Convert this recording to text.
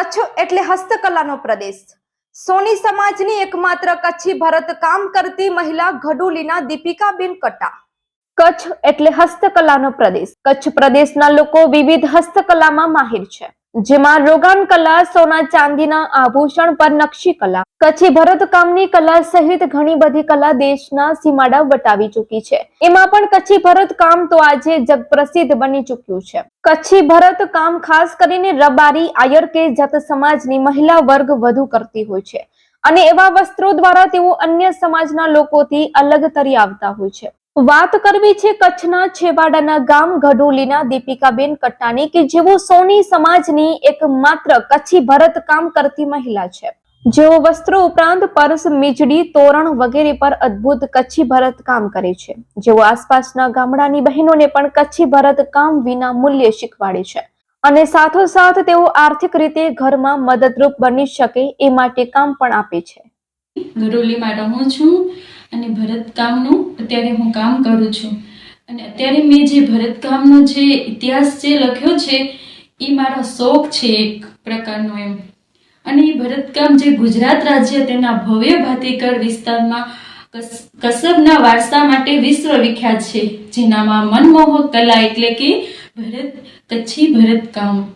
કચ્છ એટલે હસ્તકલાનો પ્રદેશ. સોની સમાજની એકમાત્ર કચ્છી ભરત કામ કરતી મહિલા ઘડુલીના દીપિકાબેન કટા કચ્છ એટલે હસ્તકલાનો પ્રદેશ. કચ્છ પ્રદેશના લોકો વિવિધ હસ્તકલામાં માહિર છે. જેમાં રોગાન કલા, સોના ચાંદીના આભૂષણ પર નકશી કલા, કચ્છી ભરતકામની કલા સહિત ઘણી બધી કલા દેશના સીમાડા વટાવી ચૂકી છે. એમાં પણ કચ્છી ભરતકામ તો આજે જગ પ્રસિદ્ધ બની ચૂક્યું છે. કચ્છી ભરતકામ ખાસ કરીને રબારી, આયર કે જત સમાજની મહિલા વર્ગ વધુ કરતી હોય છે. અને એવા વસ્ત્રો દ્વારા તેઓ અન્ય સમાજના લોકોથી અલગ તરી આવતા હોય છે. વાત કરવી છે કચ્છના છેવાડાના ગામ ઘડોલીના દીપિકાબેન કટ્ટાની કે જેઓ સોની સમાજની એક માત્ર કચ્છી ભરત કામ કરતી મહિલા છે. જેઓ વસ્ત્રો ઉપરાંત પર્સ, મીજડી, તોરણ વગેરે પર અદ્ભુત કચ્છી ભરત કામ કરે છે. જેઓ આસપાસના ગામડાની બહેનોને પણ કચ્છી ભરત કામ વિના મૂલ્ય શીખવાડે છે. અને સાથોસાથ તેઓ આર્થિક રીતે ઘરમાં મદદરૂપ બની શકે એ માટે કામ પણ આપે છે. ગરોલીમાં રહું છું અને ભરતકામનું અત્યારે હું કામ કરું છું. અને અત્યારે મેં જે ભરતકામનો જે ઇતિહાસ જે લખ્યો છે, એ મારો શોખ છે એક પ્રકારનો એમ. અને એ ભરતકામ જે ગુજરાત રાજ્ય તેના ભવ્ય ભાતીકર વિસ્તારમાં કસ- કસબના વારસા માટે વિશ્વ વિખ્યાત છે. જેનામાં મનમોહક કલા એટલે કે ભરત, કચ્છી ભરતકામ.